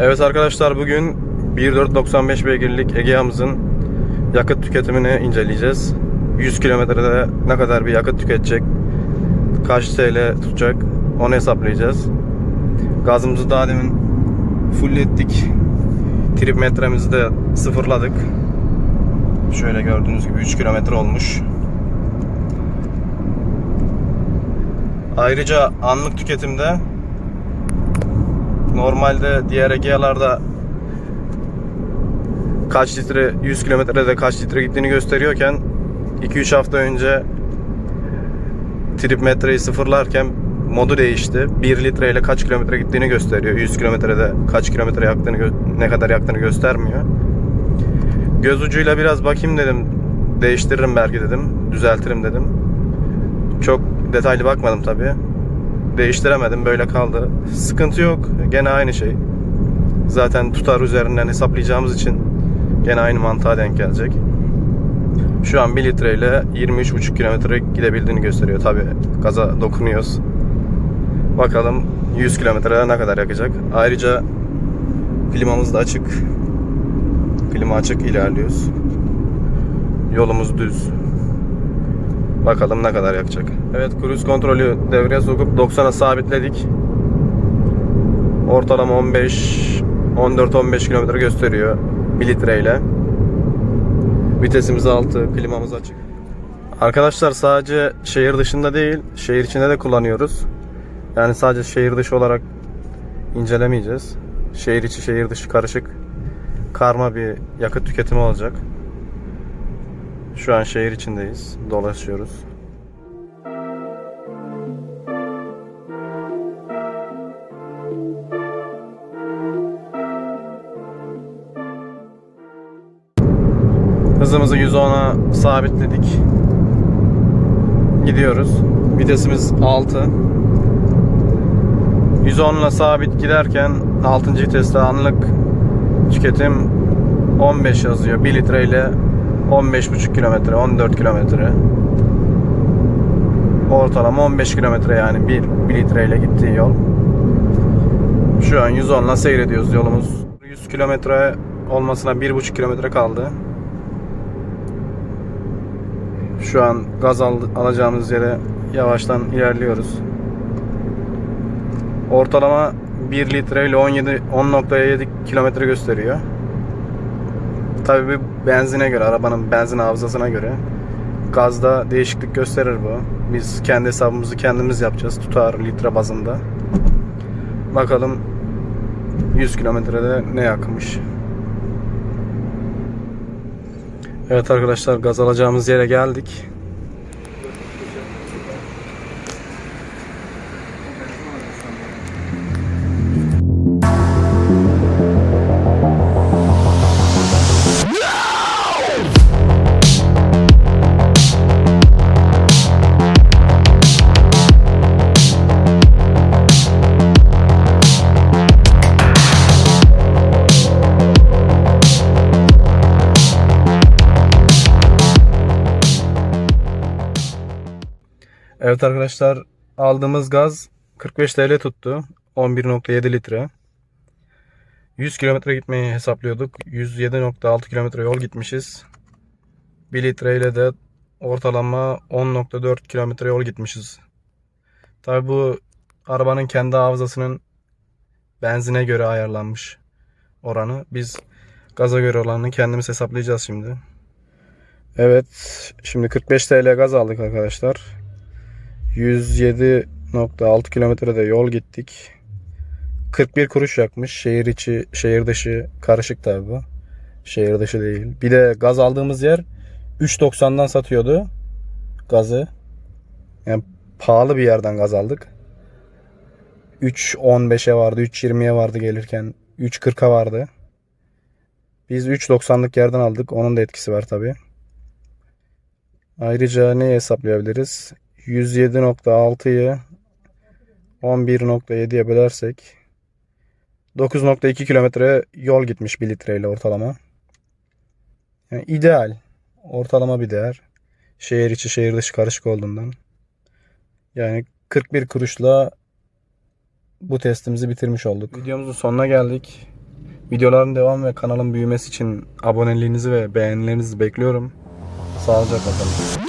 Evet arkadaşlar bugün 1.495 beygirlik Egea'mızın yakıt tüketimini inceleyeceğiz. 100 kilometrede ne kadar bir yakıt tüketecek, kaç TL tutacak onu hesaplayacağız. Gazımızı daha demin fulllettik. Trip metremizi de sıfırladık. Şöyle gördüğünüz gibi 3 kilometre olmuş. Ayrıca anlık tüketimde normalde diğer Egea'larda kaç litre 100 kilometrede kaç litre gittiğini gösteriyorken 2-3 hafta önce trip metreyi sıfırlarken modu değişti. 1 litre ile kaç kilometre gittiğini gösteriyor. 100 kilometrede kaç kilometre yaktığını ne kadar yaktığını göstermiyor. Göz ucuyla biraz bakayım dedim. Değiştiririm belki dedim. Düzeltirim dedim. Çok detaylı bakmadım tabii. Değiştiremedim böyle kaldı. Sıkıntı yok. Gene aynı şey. Zaten tutar üzerinden hesaplayacağımız için gene aynı mantığa denk gelecek. Şu an 1 litre ile 23,5 kilometre gidebildiğini gösteriyor. Tabi gaza dokunuyoruz. Bakalım 100 kilometrede ne kadar yakacak. Ayrıca klimamız da açık. Klima açık ilerliyoruz. Yolumuz düz. Bakalım ne kadar yakacak. Evet cruise kontrolü devreye sokup 90'a sabitledik. Ortalama 15 14-15 kilometre gösteriyor 1 litreyle. Vitesimiz 6, klimamız açık. Arkadaşlar sadece şehir dışında değil, şehir içinde de kullanıyoruz. Yani sadece şehir dışı olarak incelemeyeceğiz. Şehir içi, şehir dışı karışık karma bir yakıt tüketimi olacak. Şu an şehir içindeyiz. Dolaşıyoruz. Hızımızı 110'a sabitledik. Gidiyoruz. Vitesimiz 6. 110 ile sabit giderken 6. viteste anlık tüketim 15 yazıyor. 1 litre ile 15,5 kilometre, 14 kilometre. Ortalama 15 kilometre yani 1, 1 litre ile gittiği yol. Şu an 110 ile seyrediyoruz yolumuz. 100 kilometre olmasına 1,5 kilometre kaldı. Şu an gaz al- alacağımız yere yavaştan ilerliyoruz. Ortalama 1 litre ile 17 10.7 kilometre gösteriyor. Tabii bir benzine göre, arabanın benzin hafızasına göre gazda değişiklik gösterir bu. Biz kendi hesabımızı kendimiz yapacağız. Tutar litre bazında. Bakalım 100 kilometrede ne yakmış. Evet arkadaşlar gaz alacağımız yere geldik. Evet arkadaşlar aldığımız gaz 45 TL tuttu. 11.7 litre. 100 kilometre gitmeyi hesaplıyorduk. 107.6 kilometre yol gitmişiz. 1 litre ile de ortalama 10.4 kilometre yol gitmişiz. Tabi bu arabanın kendi hafızasının benzine göre ayarlanmış oranı. Biz gaza göre olanını kendimiz hesaplayacağız şimdi. Evet, şimdi 45 TL gaz aldık arkadaşlar. 107.6 kilometrede yol gittik. 41 kuruş yakmış. Şehir içi, şehir dışı karışık tabi bu. Şehir dışı değil. Bir de gaz aldığımız yer 3.90'dan satıyordu gazı. Yani pahalı bir yerden gaz aldık. 3.15'e vardı, 3.20'ye vardı gelirken. 3.40'a vardı. Biz 3.90'lık yerden aldık. Onun da etkisi var tabi. Ayrıca ne hesaplayabiliriz? 107.6'yı 11.7'ye bölersek 9.2 kilometre yol gitmiş 1 litreyle ortalama. Yani ideal. Ortalama bir değer. Şehir içi şehir dışı karışık olduğundan. Yani 41 kuruşla bu testimizi bitirmiş olduk. Videomuzun sonuna geldik. Videoların devamı ve kanalın büyümesi için aboneliğinizi ve beğenilerinizi bekliyorum. Sağlıcakla kalın.